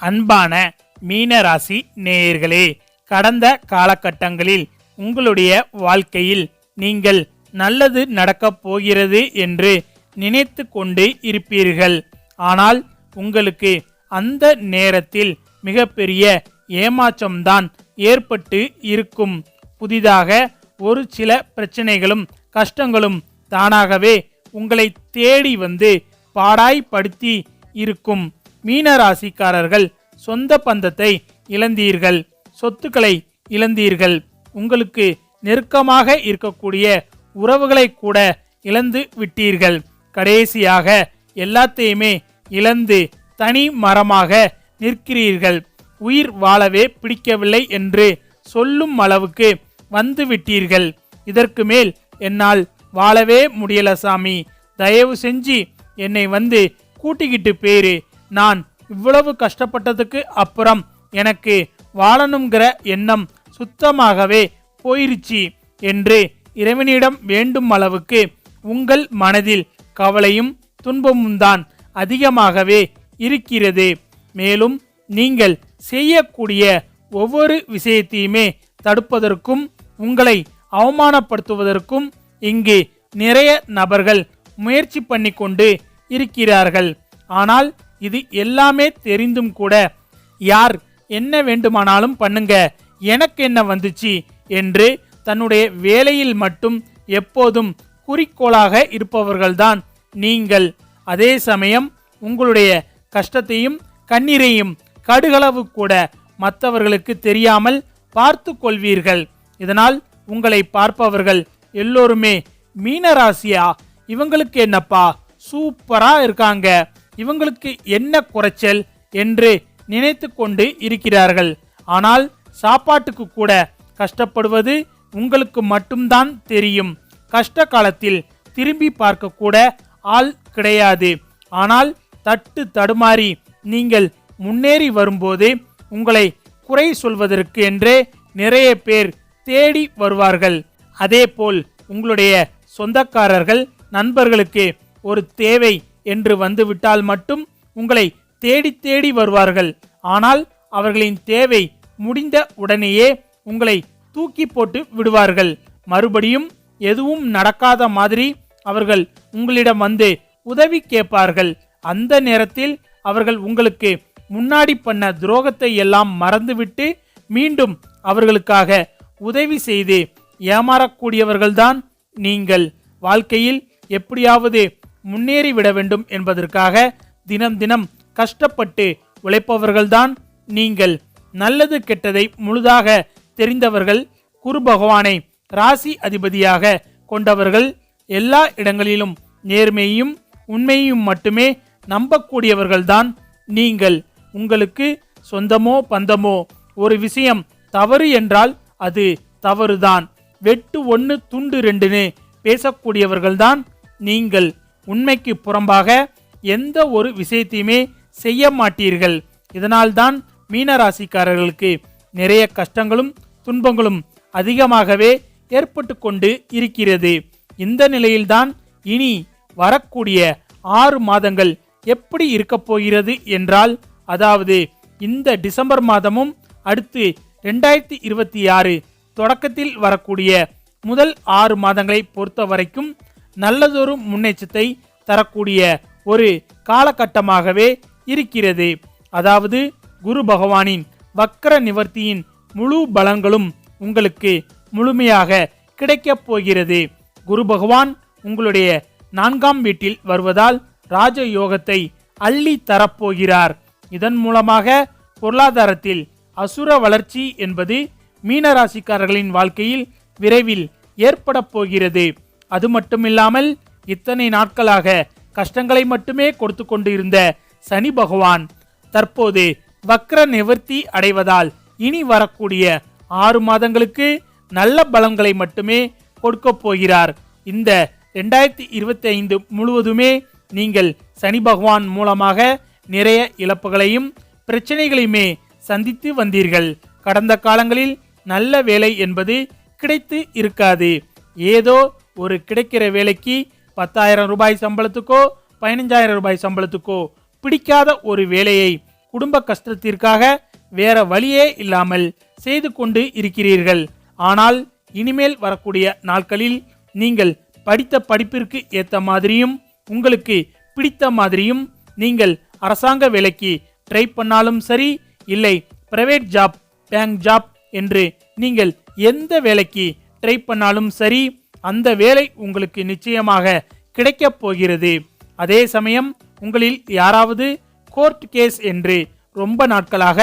அன்பான மீனராசி நேயர்களே கடந்த காலகட்டங்களில் உங்களுடைய வாழ்க்கையில் நீங்கள் நல்லது நடக்கப் போகிறது என்று நினைத்து கொண்டு இருப்பீர்கள். ஆனால் உங்களுக்கு அந்த நேரத்தில் மிகப்பெரிய ஏமாற்றம்தான் ஏற்பட்டு இருக்கும். புதிதாக ஒரு சில பிரச்சனைகளும் கஷ்டங்களும் தானாகவே உங்களை தேடி வந்து பாடாய்படுத்தி இருக்கும். மீனராசிக்காரர்கள் சொந்த பந்தத்தை இழந்தீர்கள் சொத்துக்களை இழந்தீர்கள். உங்களுக்கு நெருக்கமாக இருக்கக்கூடிய உறவுகளை கூட இழந்து விட்டீர்கள். கடைசியாக எல்லாத்தையுமே இழந்து தனி மரமாக நிற்கிறீர்கள். உயிர் வாழவே பிடிக்கவில்லை என்று சொல்லும் அளவுக்கு வந்து விட்டீர்கள். இதற்கு மேல் என்னால் வாழவே முடியல சாமி. தயவு செஞ்சு என்னை வந்து கூட்டிக்கிட்டு பேரு நான் இவ்வளவு கஷ்டப்பட்டதுக்கு அப்புறம் எனக்கு வாழணுங்கிற எண்ணம் சுத்தமாகவே போயிருச்சு என்று இறைவனிடம் வேண்டும் அளவுக்கு உங்கள் மனதில் கவலையும் துன்பமும் தான் அதிகமாகவே இருக்கிறது. மேலும் நீங்கள் செய்யக்கூடிய ஒவ்வொரு விஷயத்தையுமே தடுப்பதற்கும் உங்களை அவமானப்படுத்துவதற்கும் இங்கு நிறைய நபர்கள் முயற்சி பண்ணி கொண்டு இருக்கிறார்கள். ஆனால் இது எல்லாமே தெரிந்தும் கூட. யார் என்ன வேண்டுமானாலும் பண்ணுங்க. எனக்கு என்ன வந்துச்சு என்று தன்னுடைய வேலையில் மட்டும் எப்போதும் குறிக்கோளாக இருப்பவர்கள்தான் நீங்கள். அதே சமயம் உங்களுடைய கஷ்டத்தையும் கண்ணீரையும் கடுகளவு கூட மற்றவர்களுக்கு தெரியாமல் பார்த்து கொள்வீர்கள். இதனால் உங்களை பார்ப்பவர்கள் எல்லோருமே மீனராசியா? இவங்களுக்கு என்னப்பா? சூப்பரா இருக்காங்க. இவங்களுக்கு என்ன குறைச்சல் என்று நினைத்து கொண்டு இருக்கிறார்கள். ஆனால் சாப்பாட்டுக்கு கூட கஷ்டப்படுவது உங்களுக்கு மட்டும்தான் தெரியும். கஷ்ட காலத்தில் திரும்பி பார்க்க கூட ஆள் கிடையாது. ஆனால் தட்டு தடுமாறி நீங்கள் முன்னேறி வரும்போது உங்களை குறை சொல்வதற்கு என்றே நிறைய பேர் தேடி வருவார்கள். அதேபோல் உங்களுடைய சொந்தக்காரர்கள் நண்பர்களுக்கு ஒரு தேவை என்று வந்துவிட்டால் மட்டும் உங்களை தேடி தேடி வருவார்கள். ஆனால் அவர்களின் தேவை முடிந்த உடனேயே உங்களை தூக்கி போட்டு விடுவார்கள். மறுபடியும் எதுவும் நடக்காத மாதிரி அவர்கள் உங்களிடம் வந்து உதவி கேட்பார்கள். அந்த நேரத்தில் அவர்கள் உங்களுக்கு முன்னாடி பண்ண துரோகத்தை எல்லாம் மறந்துவிட்டு மீண்டும் அவர்களுக்காக உதவி செய்து ஏமாறக்கூடியவர்கள்தான் நீங்கள். வாழ்க்கையில் எப்படியாவது முன்னேறிவிட வேண்டும் என்பதற்காக தினம் தினம் கஷ்டப்பட்டு உழைப்பவர்கள்தான் நீங்கள். நல்லது கெட்டதை முழுதாக தெரிந்தவர்கள் குரு பகவானை ராசி அதிபதியாக கொண்டவர்கள் எல்லா இடங்களிலும் நேர்மையும் உண்மையும் மட்டுமே நம்பக்கூடியவர்கள்தான் நீங்கள். உங்களுக்கு சொந்தமோ பந்தமோ ஒரு விஷயம் தவறு என்றால் அது தவறுதான். வெட்டு ஒன்று துண்டு ரெண்டுன்னு பேசக்கூடியவர்கள்தான் நீங்கள். உண்மைக்கு புறம்பாக எந்த ஒரு விஷயத்தையுமே செய்ய மாட்டீர்கள். இதனால்தான் மீனராசிக்காரர்களுக்கு நிறைய கஷ்டங்களும் துன்பங்களும் அதிகமாகவே ஏற்பட்டு கொண்டு இருக்கிறது. இந்த நிலையில்தான் இனி வரக்கூடிய ஆறு மாதங்கள் எப்படி இருக்கப் போகிறது என்றால் அதாவது இந்த டிசம்பர் மாதமும் அடுத்து ரெண்டாயிரத்தி இருபத்தி ஆறு தொடக்கத்தில் வரக்கூடிய முதல் ஆறு மாதங்களை பொறுத்த வரைக்கும் நல்லதொரு முன்னேற்றத்தை தரக்கூடிய ஒரு காலகட்டமாகவே இருக்கிறது. அதாவது குரு பகவானின் வக்கர நிவர்த்தியின் முழு பலன்களும் உங்களுக்கு முழுமையாக கிடைக்கப் போகிறது. குரு பகவான் உங்களுடைய நான்காம் வீட்டில் வருவதால் ராஜ யோகத்தை அள்ளி தரப்போகிறார். இதன் மூலமாக பொருளாதாரத்தில் அசுர வளர்ச்சி என்பது மீனராசிக்காரர்களின் வாழ்க்கையில் விரைவில் ஏற்பட போகிறது. அது மட்டுமில்லாமல் இத்தனை நாட்களாக கஷ்டங்களை மட்டுமே கொடுத்து கொண்டிருந்த சனி பகவான் தற்போது வக்ர நிவர்த்தி அடைவதால் இனி வரக்கூடிய ஆறு மாதங்களுக்கு நல்ல பலன்களை மட்டுமே கொடுக்க போகிறார். இந்த ரெண்டாயிரத்தி இருபத்தி ஐந்து முழுவதுமே நீங்கள் சனி பகவான் மூலமாக நிறைய இழப்புகளையும் பிரச்சனைகளையுமே சந்தித்து வந்தீர்கள். கடந்த காலங்களில் நல்ல வேலை என்பது கிடைத்து இருக்காது. ஏதோ ஒரு கிடைக்கிற வேலைக்கு பத்தாயிரம் ரூபாய் சம்பளத்துக்கோ பதினஞ்சாயிரம் ரூபாய் சம்பளத்துக்கோ பிடிக்காத ஒரு வேலையை குடும்ப கஷ்டத்திற்காக வேற வழியே இல்லாமல் செய்து கொண்டு இருக்கிறீர்கள். ஆனால் இனிமேல் வரக்கூடிய நாட்களில் நீங்கள் படித்த படிப்பிற்கு ஏற்ற மாதிரியும் உங்களுக்கு பிடித்த மாதிரியும் நீங்கள் அரசாங்க வேலைக்கு ட்ரை பண்ணாலும் சரி இல்லை பிரைவேட் ஜாப் பேங்க் ஜாப் என்று நீங்கள் எந்த வேலைக்கு ட்ரை பண்ணாலும் சரி அந்த வேலை உங்களுக்கு நிச்சயமாக கிடைக்கப் போகிறது. அதே சமயம் உங்களில் யாராவது கோர்ட் கேஸ் என்று ரொம்ப நாட்களாக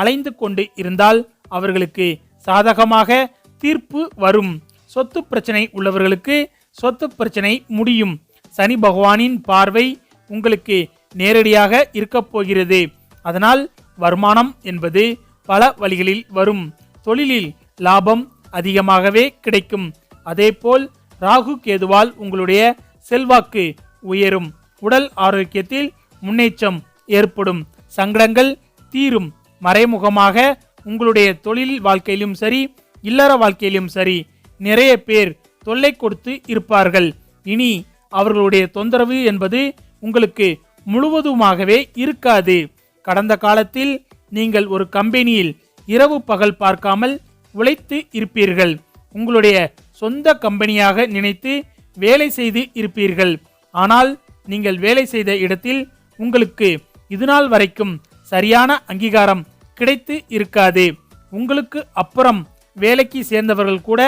அலைந்து கொண்டு இருந்தால் அவர்களுக்கு சாதகமாக தீர்ப்பு வரும். சொத்து பிரச்சனை உள்ளவர்களுக்கு சொத்து பிரச்சனை முடியும். சனி பகவானின் பார்வை உங்களுக்கு நேரடியாக இருக்கப் போகிறது. அதனால் வருமானம் என்பது பல வழிகளில் வரும். தொழிலில் லாபம் அதிகமாகவே கிடைக்கும். அதேபோல் ராகு கேதுவால் உங்களுடைய செல்வாக்கு உயரும். உடல் ஆரோக்கியத்தில் முன்னேற்றம் ஏற்படும். சங்கடங்கள் தீரும். மறைமுகமாக உங்களுடைய தொழில் வாழ்க்கையிலும் சரி இல்லற வாழ்க்கையிலும் சரி நிறைய பேர் தொல்லை கொடுத்து இருப்பார்கள். இனி அவர்களுடைய தொந்தரவு என்பது உங்களுக்கு முழுவதுமாகவே இருக்காது. கடந்த காலத்தில் நீங்கள் ஒரு கம்பெனியில் இரவு பகல் பார்க்காமல் உழைத்து இருப்பீர்கள். உங்களுடைய சொந்த கம்பெனியாக நினைத்து வேலை செய்து இருப்பீர்கள். ஆனால் நீங்கள் வேலை செய்த இடத்தில் உங்களுக்கு இதுநாள் வரைக்கும் சரியான அங்கீகாரம் கிடைத்து இருக்காது. உங்களுக்கு அப்புறம் வேலைக்கு சேர்ந்தவர்கள் கூட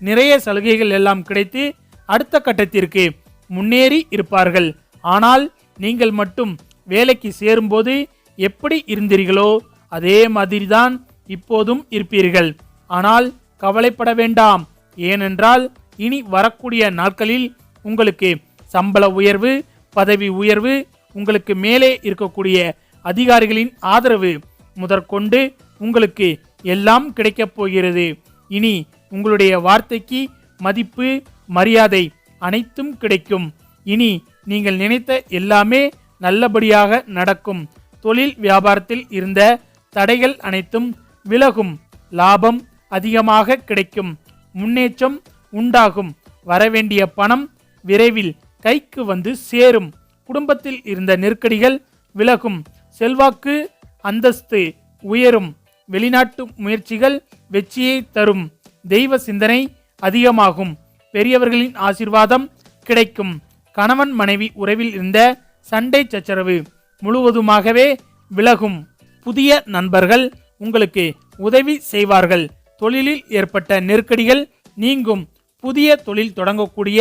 நிறைய சலுகைகள் எல்லாம் கிடைத்து அடுத்த கட்டத்திற்கு முன்னேறி இருப்பார்கள். ஆனால் நீங்கள் மட்டும் வேலைக்கு சேரும்போது எப்படி இருந்தீர்களோ அதே மாதிரிதான் இப்போதும் இருப்பீர்கள். ஆனால் கவலைப்பட வேண்டாம். ஏனென்றால் இனி வரக்கூடிய நாட்களில் உங்களுக்கு சம்பள உயர்வு பதவி உயர்வு உங்களுக்கு மேலே இருக்கக்கூடிய அதிகாரிகளின் ஆதரவு முதற்கொண்டு உங்களுக்கு எல்லாம் கிடைக்கப் போகிறது. இனி உங்களுடைய வார்த்தைக்கு மதிப்பு மரியாதை அனைத்தும் கிடைக்கும். இனி நீங்கள் நினைத்த எல்லாமே நல்லபடியாக நடக்கும். தொழில் வியாபாரத்தில் இருந்த தடைகள் அனைத்தும் விலகும். லாபம் அதிகமாக கிடைக்கும். முன்னேற்றம் உண்டாகும். வரவேண்டிய பணம் விரைவில் கைக்கு வந்து சேரும். குடும்பத்தில் இருந்த நெருக்கடிகள் விலகும். செல்வாக்கு அந்தஸ்து உயரும். வெளிநாட்டு முயற்சிகள் வெற்றியை தரும். தெய்வ சிந்தனை அதிகமாகும். பெரியவர்களின் ஆசிர்வாதம் கிடைக்கும். கணவன் மனைவி உறவில் இருந்த சண்டை சச்சரவு முழுவதுமாகவே விலகும். புதிய நண்பர்கள் உங்களுக்கு உதவி செய்வார்கள். தொழிலில் ஏற்பட்ட நெருக்கடிகள் நீங்கும். புதிய தொழில் தொடங்கக்கூடிய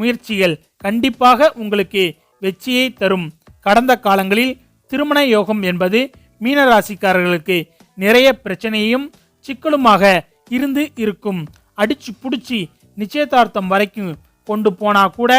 முயற்சிகள் கண்டிப்பாக உங்களுக்கு வெற்றியை தரும். கடந்த காலங்களில் திருமண யோகம் என்பது மீனராசிக்காரர்களுக்கு நிறைய பிரச்சனையும் சிக்கலுமாக இருந்து இருக்கும். அடிச்சு பிடிச்சி நிச்சயதார்த்தம் வரைக்கும் கொண்டு போனா கூட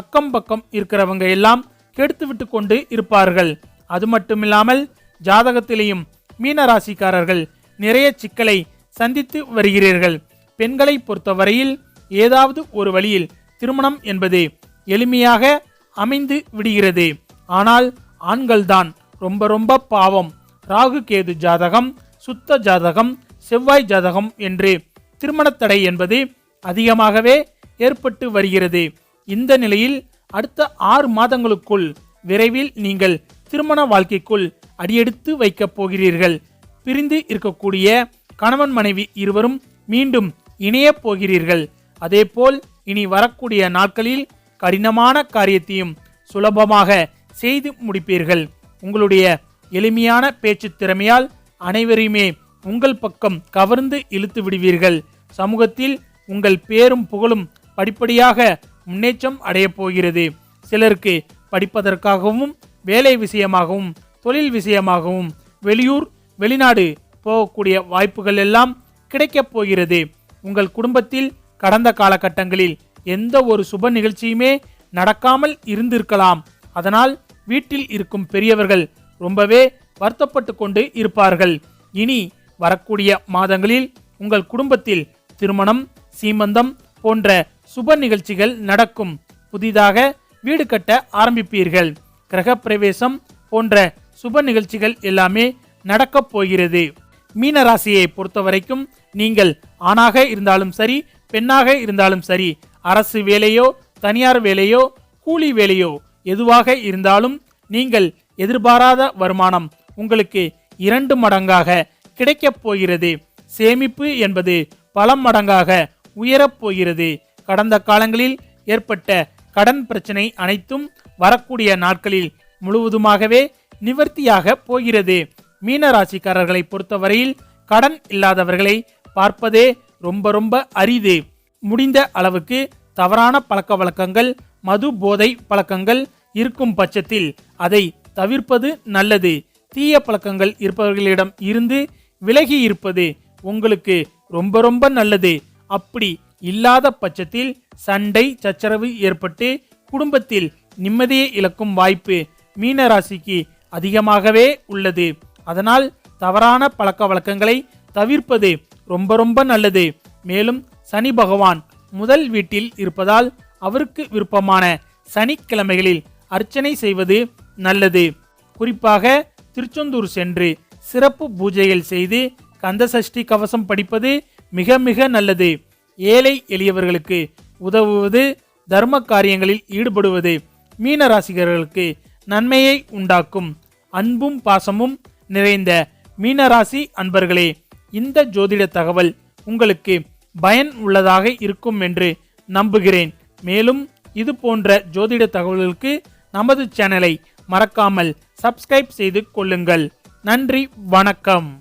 அக்கம் பக்கம் இருக்கிறவங்க எல்லாம் கெடுத்து விட்டு கொண்டு இருப்பார்கள். அது மட்டுமில்லாமல் ஜாதகத்திலேயும் மீனராசிக்காரர்கள் நிறைய சிக்கலை சந்தித்து வருகிறீர்கள். பெண்களை பொறுத்தவரையில் ஏதாவது ஒரு வழியில் திருமணம் என்பது எளிமையாக அமைந்து விடுகிறது. ஆனால் ஆண்கள்தான் ரொம்ப ரொம்ப பாவம். ராகு கேது ஜாதகம் சுத்த ஜாதகம் செவ்வாய் ஜாதகம் என்று திருமணத்தடை என்பது அதிகமாகவே ஏற்பட்டு வருகிறது. இந்த நிலையில் அடுத்த ஆறு மாதங்களுக்குள் விரைவில் நீங்கள் திருமண வாழ்க்கைக்குள் அடியெடுத்து வைக்கப் போகிறீர்கள். பிரிந்து இருக்கக்கூடிய கணவன் மனைவி இருவரும் மீண்டும் இணையப் போகிறீர்கள். அதேபோல் இனி வரக்கூடிய நாட்களில் கடினமான காரியத்தையும் சுலபமாக செய்து முடிப்பீர்கள். உங்களுடைய எளிமையான பேச்சு திறமையால் அனைவரையுமே உங்கள் பக்கம் கவர்ந்து இழுத்து விடுவீர்கள். சமூகத்தில் உங்கள் பேரும் புகழும் படிப்படியாக முன்னேற்றம் அடையப் போகிறது. சிலருக்கு படிப்பதற்காகவும் வேலை விஷயமாகவும் தொழில் விஷயமாகவும் வெளியூர் வெளிநாடு போகக்கூடிய வாய்ப்புகள் எல்லாம் கிடைக்கப் போகிறது. உங்கள் குடும்பத்தில் கடந்த காலகட்டங்களில் எந்த ஒரு சுப நிகழ்ச்சியுமே நடக்காமல் இருந்திருக்கலாம். அதனால் வீட்டில் இருக்கும் பெரியவர்கள் ரொம்பவே வருத்தப்பட்டு கொண்டு இருப்பார்கள். இனி வரக்கூடிய மாதங்களில் உங்கள் குடும்பத்தில் திருமணம் சீமந்தம் போன்ற சுப நிகழ்ச்சிகள் நடக்கும். புதிதாக வீடு கட்ட ஆரம்பிப்பீர்கள். கிரகப்பிரவேசம் போன்ற சுப நிகழ்ச்சிகள் எல்லாமே நடக்கப் போகிறது. மீன ராசியை பொறுத்தவரைக்கும் நீங்கள் ஆணாக இருந்தாலும் சரி பெண்ணாக இருந்தாலும் சரி அரசு வேலையோ தனியார் வேலையோ கூலி வேலையோ எதுவாக இருந்தாலும் நீங்கள் எதிர்பாராத வருமானம் உங்களுக்கு இரண்டு மடங்காக கிடைக்கப் போகிறது. சேமிப்பு என்பது பல மடங்காக உயரப் போகிறது. கடந்த காலங்களில் ஏற்பட்ட கடன் பிரச்சனை அனைத்தும் வரக்கூடிய நாட்களில் முழுவதுமாகவே நிவர்த்தியாக போகிறது. மீன ராசிக்காரர்களை பொறுத்தவரையில் கடன் இல்லாதவர்களை பார்ப்பதே ரொம்ப ரொம்ப அரிது. முடிந்த அளவுக்கு தவறான பழக்க வழக்கங்கள் மது போதை பழக்கங்கள் இருக்கும் பட்சத்தில் அதை தவிர்ப்பது நல்லது. தீய பழக்கங்கள் இருப்பவர்களிடம் இருந்து விலகி இருப்பது உங்களுக்கு ரொம்ப ரொம்ப நல்லது. அப்படி இல்லாத பட்சத்தில் சண்டை சச்சரவு ஏற்பட்டு குடும்பத்தில் நிம்மதியை இழக்கும் வாய்ப்பு மீனராசிக்கு அதிகமாகவே உள்ளது. அதனால் தவறான பழக்க வழக்கங்களை தவிர்ப்பது ரொம்ப ரொம்ப நல்லது. மேலும் சனி பகவான் முதல் வீட்டில் இருப்பதால் அவருக்கு விருப்பமான சனிக்கிழமைகளில் அர்ச்சனை செய்வது நல்லது. குறிப்பாக திருச்செந்தூர் சென்று சிறப்பு பூஜைகள் செய்து கந்தசஷ்டி கவசம் படிப்பது மிக மிக நல்லது. ஏழை எளியவர்களுக்கு உதவுவது தர்ம காரியங்களில் ஈடுபடுவது மீனராசிகர்களுக்கு நன்மையை உண்டாக்கும். அன்பும் பாசமும் நிறைந்த மீனராசி அன்பர்களே இந்த ஜோதிட தகவல் உங்களுக்கு பயன் உள்ளதாக இருக்கும் என்று நம்புகிறேன். மேலும் இது போன்ற ஜோதிட தகவல்களுக்கு நமது சேனலை மறக்காமல் சப்ஸ்கிரைப் செய்து கொள்ளுங்கள். நன்றி வணக்கம்.